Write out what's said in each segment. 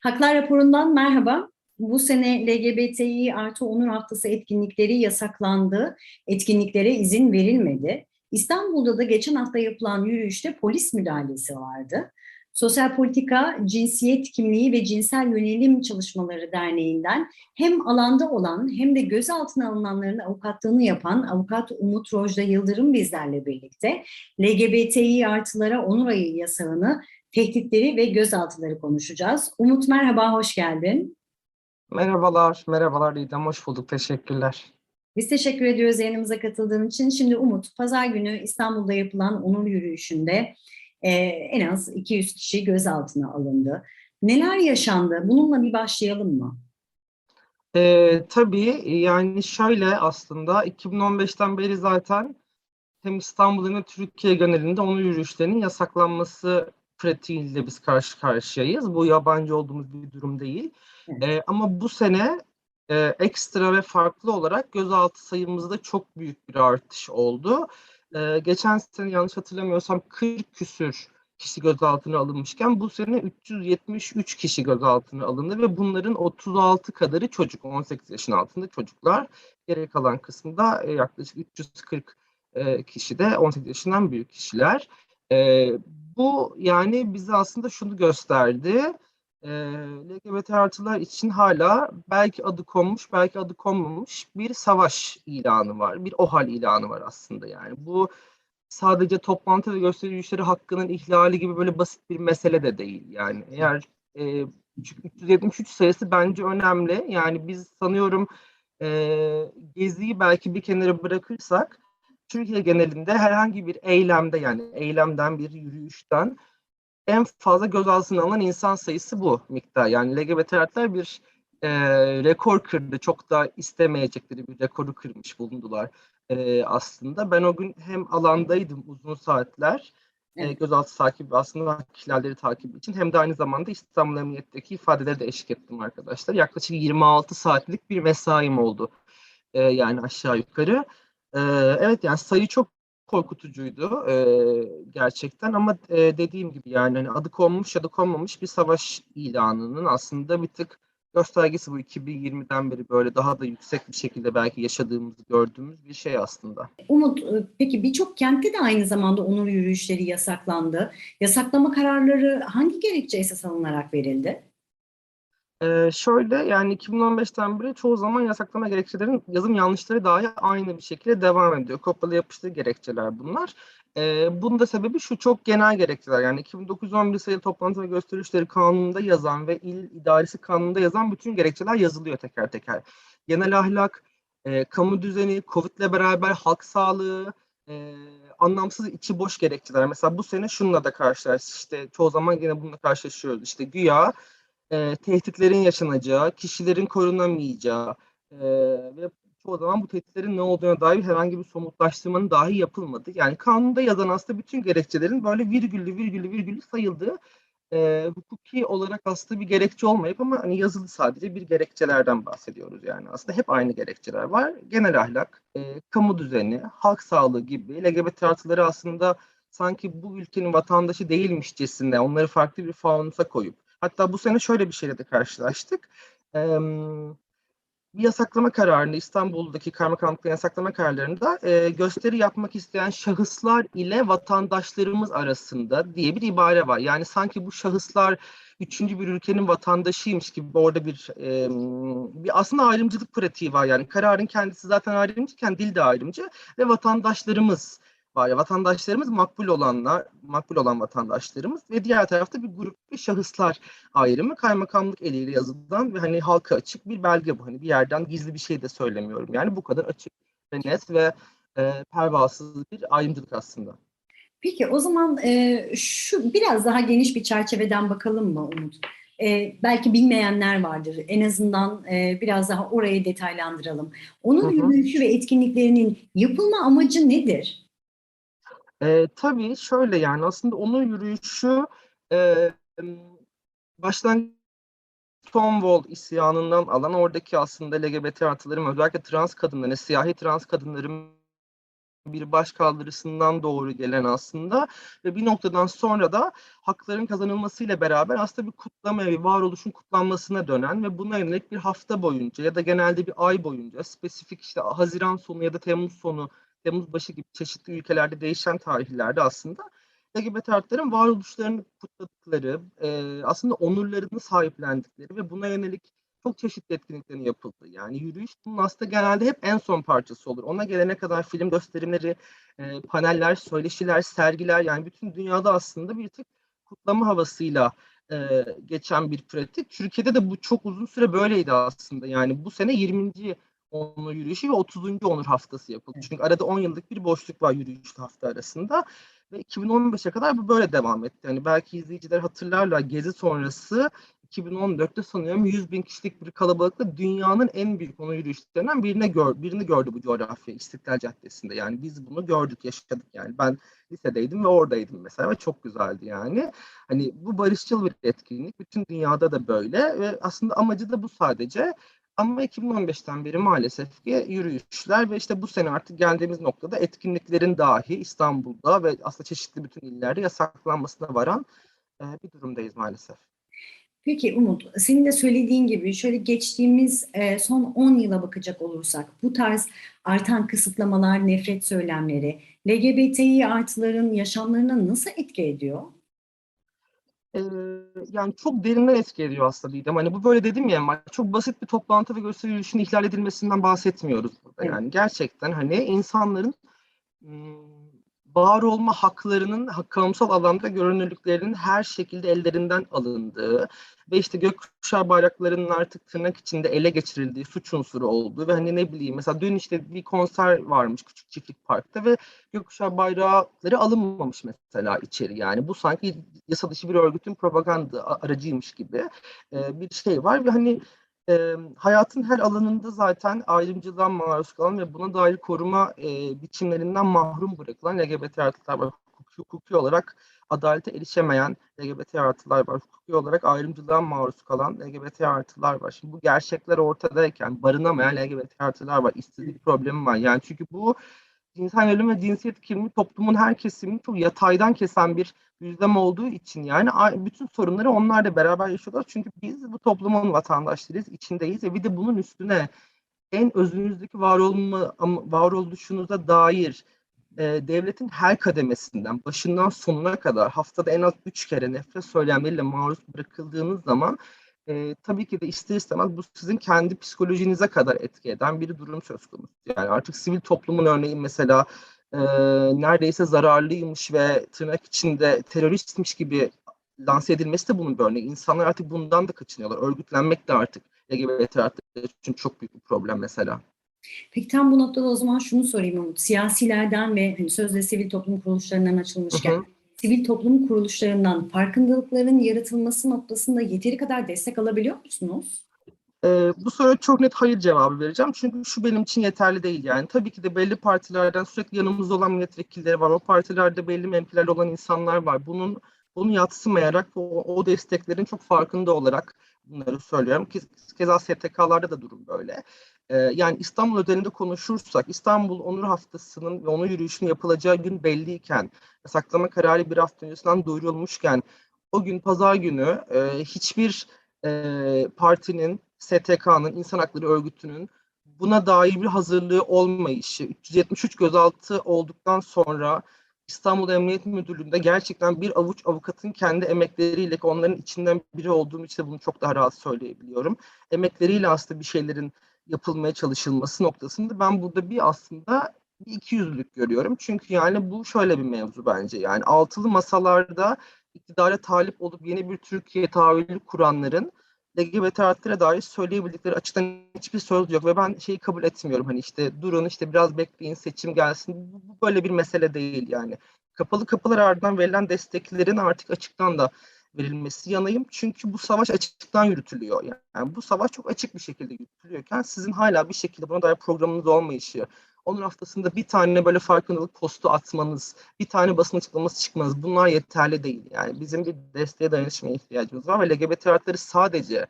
Haklar raporundan merhaba. Bu sene LGBTİ artı onur haftası etkinlikleri yasaklandı. Etkinliklere izin verilmedi. İstanbul'da da geçen hafta yapılan yürüyüşte polis müdahalesi vardı. Sosyal Politika, Cinsiyet Kimliği ve Cinsel Yönelim Çalışmaları Derneği'nden hem alanda olan hem de gözaltına alınanların avukatlığını yapan avukat Umut Rojda Yıldırım bizlerle birlikte LGBTİ artılara onur ayı yasağını tehditleri ve gözaltıları konuşacağız. Umut merhaba, hoş geldin. Merhabalar, merhabalar İdem, hoş bulduk, teşekkürler. Biz teşekkür ediyoruz yayınımıza katıldığın için. Şimdi Umut, pazar günü İstanbul'da yapılan onur yürüyüşünde e, en az 200 kişi gözaltına alındı. Neler yaşandı? Bununla bir başlayalım mı? Ee, tabii yani şöyle aslında 2015'ten beri zaten hem İstanbul hem Türkiye genelinde onur yürüyüşlerinin yasaklanması pratiğiyle biz karşı karşıyayız. Bu yabancı olduğumuz bir durum değil. Ee, ama bu sene e, ekstra ve farklı olarak gözaltı sayımızda çok büyük bir artış oldu. Ee, geçen sene yanlış hatırlamıyorsam 40 küsür kişi gözaltına alınmışken bu sene 373 kişi gözaltına alındı ve bunların 36 kadarı çocuk, 18 yaşın altında çocuklar. Geri kalan kısmında e, yaklaşık 340 e, kişi de 18 yaşından büyük kişiler. Bu yani bize aslında şunu gösterdi. E, LGBT artılar için hala belki adı konmuş, belki adı konmamış bir savaş ilanı var. Bir OHAL ilanı var aslında yani. Bu sadece toplantı ve gösteri yürüyüşleri hakkının ihlali gibi böyle basit bir mesele de değil. Yani eğer e, çünkü 373 sayısı bence önemli. Yani biz sanıyorum e, geziyi belki bir kenara bırakırsak Türkiye genelinde herhangi bir eylemde yani eylemden bir yürüyüşten en fazla gözaltına alınan insan sayısı bu miktar. Yani LGBT artılar bir e, rekor kırdı. Çok da istemeyecekleri bir rekoru kırmış bulundular e, aslında. Ben o gün hem alandaydım uzun saatler, e, gözaltı takibi aslında hak ihlalleri takibi için hem de aynı zamanda İstanbul Emniyet'teki ifadeleri de eşlik ettim arkadaşlar. Yaklaşık 26 saatlik bir mesaim oldu. E, yani aşağı yukarı. Evet yani sayı çok korkutucuydu e, gerçekten ama e, dediğim gibi yani hani adı konmuş ya da konmamış bir savaş ilanının aslında bir tık göstergesi bu 2020'den beri böyle daha da yüksek bir şekilde belki yaşadığımızı gördüğümüz bir şey aslında. Umut, peki birçok kentte de aynı zamanda onur yürüyüşleri yasaklandı. Yasaklama kararları hangi gerekçe esas alınarak verildi? Ee, şöyle yani 2015'ten beri çoğu zaman yasaklama gerekçelerin yazım yanlışları dahi aynı bir şekilde devam ediyor. Kopyala yapıştır gerekçeler bunlar. Ee, bunun da sebebi şu çok genel gerekçeler. Yani 2911 sayılı toplantı ve gösterişleri kanununda yazan ve il idaresi kanununda yazan bütün gerekçeler yazılıyor teker teker. Genel ahlak, e, kamu düzeni, Covid'le beraber halk sağlığı, e, anlamsız içi boş gerekçeler. Mesela bu sene şununla da karşılaştık. İşte çoğu zaman yine bununla karşılaşıyoruz. İşte güya e, tehditlerin yaşanacağı, kişilerin korunamayacağı e, ve çoğu zaman bu tehditlerin ne olduğuna dair herhangi bir somutlaştırmanın dahi yapılmadı. Yani kanunda yazan aslında bütün gerekçelerin böyle virgüllü virgüllü virgüllü sayıldığı e, hukuki olarak aslında bir gerekçe olmayıp ama hani yazılı sadece bir gerekçelerden bahsediyoruz yani. Aslında hep aynı gerekçeler var. Genel ahlak, e, kamu düzeni, halk sağlığı gibi LGBT artıları aslında sanki bu ülkenin vatandaşı değilmişçesine onları farklı bir faunusa koyup Hatta bu sene şöyle bir şeyle de karşılaştık. Ee, bir yasaklama kararında İstanbul'daki kaymakamlıkların yasaklama kararlarında e, gösteri yapmak isteyen şahıslar ile vatandaşlarımız arasında diye bir ibare var. Yani sanki bu şahıslar üçüncü bir ülkenin vatandaşıymış gibi orada bir, e, bir aslında ayrımcılık pratiği var. Yani kararın kendisi zaten ayrımcıyken dil de ayrımcı ve vatandaşlarımız var ya vatandaşlarımız makbul olanlar, makbul olan vatandaşlarımız ve diğer tarafta bir grup ve şahıslar ayrımı kaymakamlık eliyle yazılan ve hani halka açık bir belge bu. Hani bir yerden gizli bir şey de söylemiyorum. Yani bu kadar açık ve net ve e, pervasız bir ayrımcılık aslında. Peki o zaman e, şu biraz daha geniş bir çerçeveden bakalım mı Umut? E, belki bilmeyenler vardır. En azından e, biraz daha orayı detaylandıralım. Onun yürüyüşü ve etkinliklerinin yapılma amacı nedir? E, tabii şöyle yani aslında onun yürüyüşü e, başlangıç Stonewall isyanından alan oradaki aslında LGBT artıların özellikle trans kadınların, siyahi trans kadınların bir başkaldırısından doğru gelen aslında ve bir noktadan sonra da hakların kazanılmasıyla beraber aslında bir kutlamaya, bir varoluşun kutlanmasına dönen ve buna yönelik bir hafta boyunca ya da genelde bir ay boyunca spesifik işte Haziran sonu ya da Temmuz sonu, Temmuz başı gibi çeşitli ülkelerde değişen tarihlerde aslında LGBT artıların varoluşlarını kutladıkları, e, aslında onurlarını sahiplendikleri ve buna yönelik çok çeşitli etkinliklerin yapıldığı. Yani yürüyüş bunun aslında genelde hep en son parçası olur. Ona gelene kadar film gösterimleri, e, paneller, söyleşiler, sergiler yani bütün dünyada aslında bir tık kutlama havasıyla e, geçen bir pratik. Türkiye'de de bu çok uzun süre böyleydi aslında. Yani bu sene 20. onur yürüyüşü ve 30. onur haftası yapıldı. Çünkü arada 10 yıllık bir boşluk var yürüyüş hafta arasında. Ve 2015'e kadar bu böyle devam etti. Yani belki izleyiciler hatırlarlar Gezi sonrası 2014'te sanıyorum 100 bin kişilik bir kalabalıkla dünyanın en büyük onur yürüyüşlerinden birine gör, birini gördü bu coğrafya İstiklal Caddesi'nde. Yani biz bunu gördük, yaşadık yani. Ben lisedeydim ve oradaydım mesela ve çok güzeldi yani. Hani bu barışçıl bir etkinlik. Bütün dünyada da böyle ve aslında amacı da bu sadece. Ama 2015'ten beri maalesef ki yürüyüşler ve işte bu sene artık geldiğimiz noktada etkinliklerin dahi İstanbul'da ve aslında çeşitli bütün illerde yasaklanmasına varan e, bir durumdayız maalesef. Peki Umut, senin de söylediğin gibi şöyle geçtiğimiz e, son 10 yıla bakacak olursak bu tarz artan kısıtlamalar, nefret söylemleri LGBTİ artıların yaşamlarına nasıl etki ediyor? Ee, yani çok derinden etki ediyor aslında Didem. Hani bu böyle dedim ya çok basit bir toplantı ve gösteri yürüyüşünün ihlal edilmesinden bahsetmiyoruz burada. Yani gerçekten hani insanların var olma haklarının hak- kamusal alanda görünürlüklerinin her şekilde ellerinden alındığı ve işte gökkuşağı bayraklarının artık tırnak içinde ele geçirildiği suç unsuru olduğu ve hani ne bileyim mesela dün işte bir konser varmış küçük çiftlik parkta ve gökkuşağı bayrakları alınmamış mesela içeri yani. Bu sanki yasa dışı bir örgütün propaganda aracıymış gibi bir şey var ve hani e, hayatın her alanında zaten ayrımcılığa maruz kalan ve buna dair koruma e, biçimlerinden mahrum bırakılan LGBT artılar var. Hukuki, hukuki olarak adalete erişemeyen LGBT artılar var. Hukuki olarak ayrımcılığa maruz kalan LGBT artılar var. Şimdi bu gerçekler ortadayken barınamayan LGBT artılar var. İşsizlik problemi var. Yani çünkü bu cinsel yönelim ve cinsiyet kimliği toplumun her kesimini çok yataydan kesen bir düzlem olduğu için yani bütün sorunları onlar da beraber yaşıyorlar. Çünkü biz bu toplumun vatandaşlarıyız, içindeyiz ve bir de bunun üstüne en özünüzdeki var olma, varoluşunuza dair e, devletin her kademesinden başından sonuna kadar haftada en az üç kere nefret söylemleriyle maruz bırakıldığınız zaman e, tabii ki de ister istemez bu sizin kendi psikolojinize kadar etki eden bir durum söz konusu. Yani artık sivil toplumun örneğin mesela e, neredeyse zararlıymış ve tırnak içinde teröristmiş gibi lanse edilmesi de bunun bir örneği. İnsanlar artık bundan da kaçınıyorlar. Örgütlenmek de artık LGBT artıları için çok büyük bir problem mesela. Peki tam bu noktada o zaman şunu sorayım Umut. Siyasilerden ve hani sözde sivil toplum kuruluşlarından açılmışken Hı hı. Sivil toplum kuruluşlarından farkındalıkların yaratılması noktasında yeteri kadar destek alabiliyor musunuz? Ee, bu soruya çok net hayır cevabı vereceğim. Çünkü şu benim için yeterli değil yani. Tabii ki de belli partilerden sürekli yanımızda olan milletvekilleri var. O partilerde belli mevkiler olan insanlar var. Bunun bunu yatsımayarak o, o desteklerin çok farkında olarak bunları söylüyorum. Ke- Keza STK'larda da durum böyle. Ee, yani İstanbul özelinde konuşursak İstanbul Onur Haftası'nın ve onur yürüyüşünün yapılacağı gün belliyken, yasaklama kararı bir hafta öncesinden duyurulmuşken o gün pazar günü e, hiçbir e, partinin, STK'nın, insan hakları örgütünün buna dair bir hazırlığı olmayışı, 373 gözaltı olduktan sonra İstanbul Emniyet Müdürlüğü'nde gerçekten bir avuç avukatın kendi emekleriyle onların içinden biri olduğum için de bunu çok daha rahat söyleyebiliyorum. Emekleriyle aslında bir şeylerin yapılmaya çalışılması noktasında ben burada bir aslında bir ikiyüzlülük görüyorum. Çünkü yani bu şöyle bir mevzu bence. Yani altılı masalarda iktidara talip olup yeni bir Türkiye tahayyülü kuranların LGBT artılara dair söyleyebildikleri açıktan hiçbir söz yok ve ben şeyi kabul etmiyorum. Hani işte durun işte biraz bekleyin seçim gelsin. Bu böyle bir mesele değil yani. Kapalı kapılar ardından verilen desteklerin artık açıktan da verilmesi yanayım. Çünkü bu savaş açıktan yürütülüyor. Yani bu savaş çok açık bir şekilde yürütülüyorken sizin hala bir şekilde buna dair programınız olmayışı, onun haftasında bir tane böyle farkındalık postu atmanız, bir tane basın açıklaması çıkmanız bunlar yeterli değil. Yani bizim bir desteğe dayanışmaya ihtiyacımız var ve LGBT artıları sadece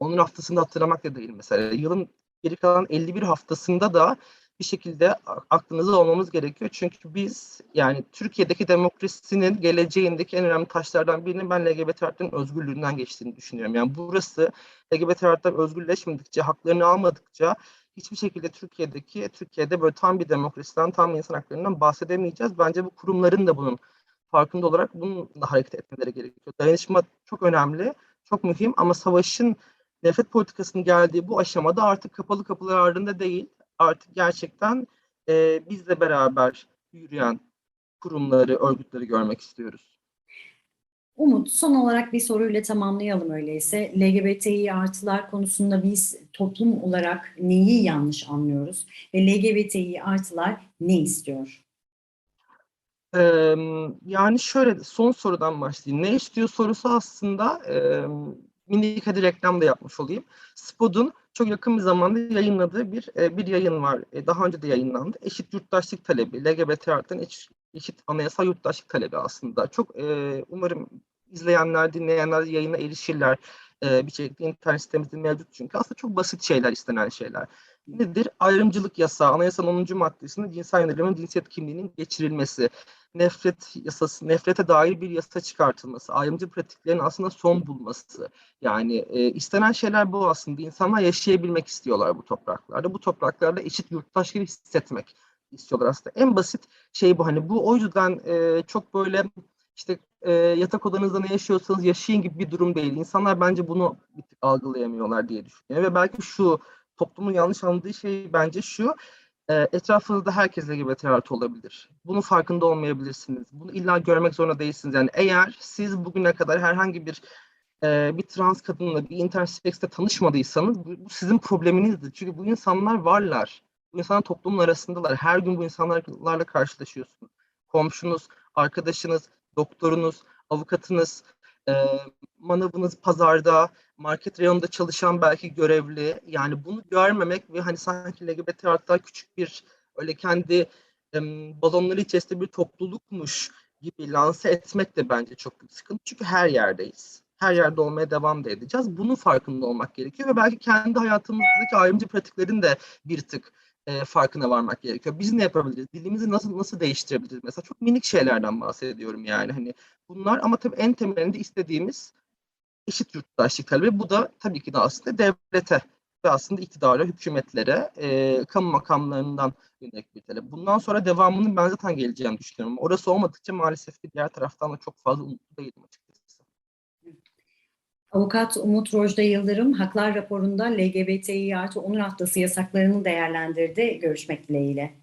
onun haftasında hatırlamak da değil mesela. Yılın geri kalan 51 haftasında da bir şekilde aklınızda olmamız gerekiyor. Çünkü biz yani Türkiye'deki demokrasinin geleceğindeki en önemli taşlardan birinin ben LGBT artıların özgürlüğünden geçtiğini düşünüyorum. Yani burası LGBT artılar özgürleşmedikçe, haklarını almadıkça hiçbir şekilde Türkiye'deki Türkiye'de böyle tam bir demokrasiden, tam bir insan haklarından bahsedemeyeceğiz. Bence bu kurumların da bunun farkında olarak bununla hareket etmeleri gerekiyor. Dayanışma çok önemli, çok mühim ama savaşın nefret politikasının geldiği bu aşamada artık kapalı kapılar ardında değil, artık gerçekten e, bizle beraber yürüyen kurumları, örgütleri görmek istiyoruz. Umut, son olarak bir soruyla tamamlayalım öyleyse. LGBTİ artılar konusunda biz toplum olarak neyi yanlış anlıyoruz ve LGBTİ artılar ne istiyor? Ee, yani şöyle son sorudan başlayayım. Ne istiyor sorusu aslında e, minik hadi reklam da yapmış olayım. Spod'un çok yakın bir zamanda yayınladığı bir e, bir yayın var. E, daha önce de yayınlandı. Eşit yurttaşlık talebi, LGBT artın eşit, eşit anayasal yurttaşlık talebi aslında. Çok e, umarım izleyenler, dinleyenler yayına erişirler. E, bir şekilde internet sitemizde mevcut çünkü. Aslında çok basit şeyler, istenen şeyler. Nedir? Ayrımcılık yasağı, anayasanın 10. maddesinde cinsel yönelimin cinsiyet kimliğinin geçirilmesi, nefret yasası, nefrete dair bir yasa çıkartılması, ayrımcı pratiklerin aslında son bulması. Yani e, istenen şeyler bu aslında. İnsanlar yaşayabilmek istiyorlar bu topraklarda. Bu topraklarda eşit yurttaş gibi hissetmek istiyorlar aslında. En basit şey bu. Hani bu o yüzden e, çok böyle işte e, yatak odanızda ne yaşıyorsanız yaşayın gibi bir durum değil. İnsanlar bence bunu algılayamıyorlar diye düşünüyorum. Ve belki şu toplumun yanlış anladığı şey bence şu. E, etrafınızda herkes LGBT artı olabilir. Bunun farkında olmayabilirsiniz. Bunu illa görmek zorunda değilsiniz. Yani eğer siz bugüne kadar herhangi bir e, bir trans kadınla bir interseksle tanışmadıysanız bu, bu sizin probleminizdir. Çünkü bu insanlar varlar. Bu insanlar toplumun arasındalar. Her gün bu insanlarla karşılaşıyorsunuz. Komşunuz, arkadaşınız, doktorunuz, avukatınız, e, manavınız pazarda, market reyonunda çalışan belki görevli. Yani bunu görmemek ve hani sanki LGBT artılar küçük bir öyle kendi e, balonları içerisinde bir toplulukmuş gibi lanse etmek de bence çok büyük sıkıntı. Çünkü her yerdeyiz. Her yerde olmaya devam da edeceğiz. Bunun farkında olmak gerekiyor ve belki kendi hayatımızdaki ayrımcı pratiklerin de bir tık e, farkına varmak gerekiyor. Biz ne yapabiliriz? Dilimizi nasıl nasıl değiştirebiliriz? Mesela çok minik şeylerden bahsediyorum yani hani bunlar ama tabii en temelinde istediğimiz eşit yurttaşlık talebi. Bu da tabii ki de aslında devlete ve aslında iktidara, hükümetlere, e, kamu makamlarından yönelik bir talep. Bundan sonra devamının ben zaten geleceğini düşünüyorum. Orası olmadıkça maalesef ki diğer taraftan da çok fazla umutlu değilim açıkçası. Avukat Umut Rojda Yıldırım, Haklar raporunda LGBTİ artı onur haftası yasaklarını değerlendirdi. Görüşmek dileğiyle.